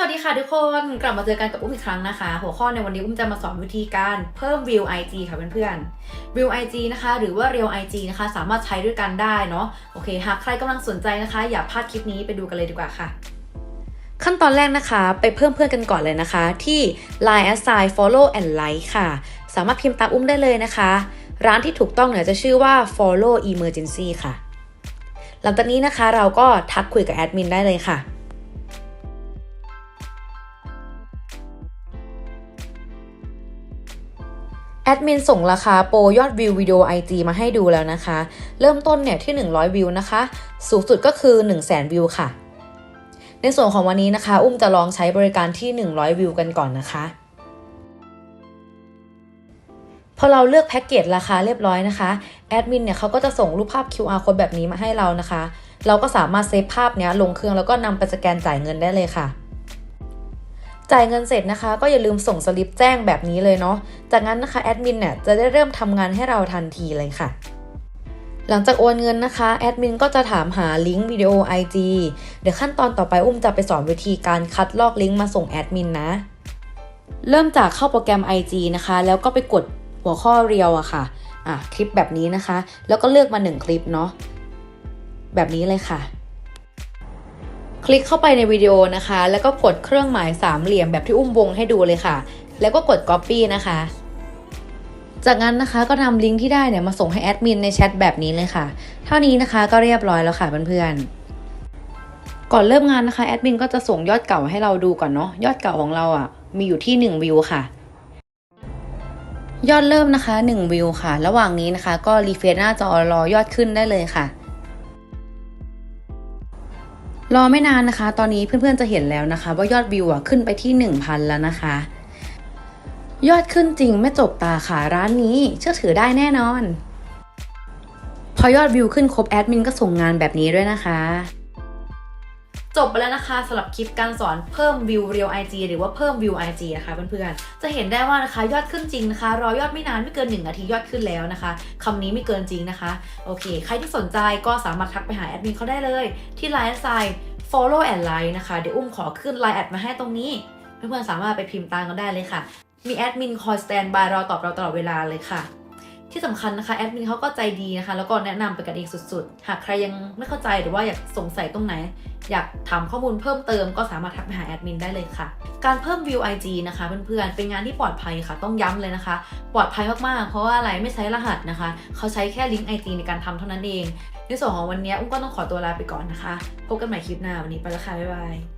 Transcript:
สวัสดีค่ะทุกคนกลับมาเจอกันกับอุ้มอีกครั้งนะคะ หัวข้อในวันนี้อุ้มจะมาสอนวิธีการเพิ่ม view IG ค่ะเพื่อนๆ view IG นะคะ หรือว่า real IG นะคะ สามารถใช้ด้วยกันได้เนาะโอเคหากใครกำลังสนใจนะคะ อย่าพลาดคลิปนี้ไปดูกันเลยดีกว่าค่ะ ขั้นตอนแรกนะคะไปเพิ่มเพื่อนกันก่อนเลยนะคะ ที่ Line Assign Follow and Like ค่ะ สามารถพิมพ์ตามอุ้มได้เลยนะคะ ร้านที่ถูกต้องเนี่ยจะชื่อว่า Follow Emergency ค่ะ หลังจากนี้นะคะเราก็ทักคุยกับแอดมินได้เลยค่ะ แอดมินส่งราคาโปรยอดวิววิดีโอ IG มาให้ดูแล้วนะคะ เริ่มต้นเนี่ยที่ 100 วิวนะคะ สูงสุดก็คือ 1 0 0 0 0แวิวค่ะ ในส่วนของวันนี้นะคะ อุ้มจะลองใช้บริการที่ 100 วิวกันก่อนนะคะ พอเราเลือกแพ็กเกจราคาเรียบร้อยนะคะแอดมินเนี่ยเขาก็จะส่งรูปภาพ QR code แบบนี้มาให้เรานะคะ เราก็สามารถเซฟภาพเนี้ยลงเครื่องแล้วก็นำไปสแกนจ่ายเงินได้เลยค่ะ จ่ายเงินเสร็จนะคะ ก็อย่าลืมส่งสลิปแจ้งแบบนี้เลยเนาะ จากนั้นนะคะแอดมินเนี่ยจะได้เริ่มทำงานให้เราทันทีเลยค่ะ หลังจากโอนเงินนะคะแอดมินก็จะถามหาลิงก์วิดีโอ IG เดี๋ยวขั้นตอนต่อไปอุ้มจะไปสอนวิธีการคัดลอกลิงก์มาส่งแอดมินนะ เริ่มจากเข้าโปรแกรม IG นะคะ แล้วก็ไปกดหัวข้อเรียวอะค่ะอะคลิปแบบนี้นะคะ แล้วก็เลือกมา 1 คลิปเนาะแบบนี้เลยค่ะ ลิกเข้าไปในวิดีโอนะคะ แล้วก็กดเครื่องหมายสามเหลี่ยมแบบที่อุ้มวงให้ดูเลยค่ะ แล้วก็กด Copy นะคะ จากนั้นนะคะก็นำลิงก์ที่ได้เนี่ยมาส่งให้แอดมินในแชทแบบนี้เลยค่ะ เท่านี้นะคะก็เรียบร้อยแล้วค่ะเพื่อนๆก่อนเริ่มงานนะคะแอดมินก็จะส่งยอดเก่าให้เราดูก่อนเนาะยอดเก่าของเราอะ่ะ มีอยู่ที่ 1 วิวค่ะ ยอดเริ่มนะคะ 1 วิวค่ะ ระหว่างนี้นะคะ ก็รีเฟรชหน้าจอรอยอดขึ้นได้เลยค่ะ รอไม่นานนะคะ ตอนนี้เพื่อนๆจะเห็นแล้วนะคะ ว่ายอดวิวอะขึ้นไปที่ 1,000 แล้วนะคะ ยอดขึ้นจริงไม่จบตาค่ะร้านนี้ เชื่อถือได้แน่นอน พอยอดวิวขึ้นครบแอดมินก็ส่งงานแบบนี้ด้วยนะคะ จบไปแล้วนะคะสำหรับคลิปการสอนเพิ่มวิว Real IG หรือว่าเพิ่มวิว IG นะคะเพื่อนๆ จะเห็นได้ว่านะคะยอดขึ้นจริงนะคะรอยอดไม่นานไม่เกิน 1 นาทียอดขึ้นแล้วนะคะคำนี้ไม่เกินจริงนะคะ โอเค ใครที่สนใจก็สามารถทักไปหาแอดมินเขาได้เลย ที่ Line ไซ follow and like นะคะ เดี๋ยวอุ้มขอขึ้น Line แอดมาให้ตรงนี้ เพื่อนๆสามารถไปพิมพ์ตามกันได้เลยค่ะ มีแอดมินคอยสแตนบายรอตอบเราตลอดเวลาเลยค่ะ ที่สำคัญนะคะแอดมินเขาก็ใจดีนะคะ แล้วก็แนะนำไปกันเองสุดๆ หากใครยังไม่เข้าใจหรือว่าอยากสงสัยตรงไหน อยากถามข้อมูลเพิ่มเติมก็สามารถทักไปหาแอดมินได้เลยค่ะ การเพิ่ม view IG นะคะเพื่อนๆเป็นงานที่ปลอดภัยค่ะ ต้องย้ำเลยนะคะ ปลอดภัยมากๆ เพราะว่าอะไรไม่ใช้รหัสนะคะ เขาใช้แค่ลิงก์ IG ในการทำเท่านั้นเองในส่วนของวันนี้อุ้มก็ต้องขอตัวลาไปก่อนนะคะ พบกันใหม่คลิปหน้าวันนี้ไปแล้วค่ะบ๊ายบาย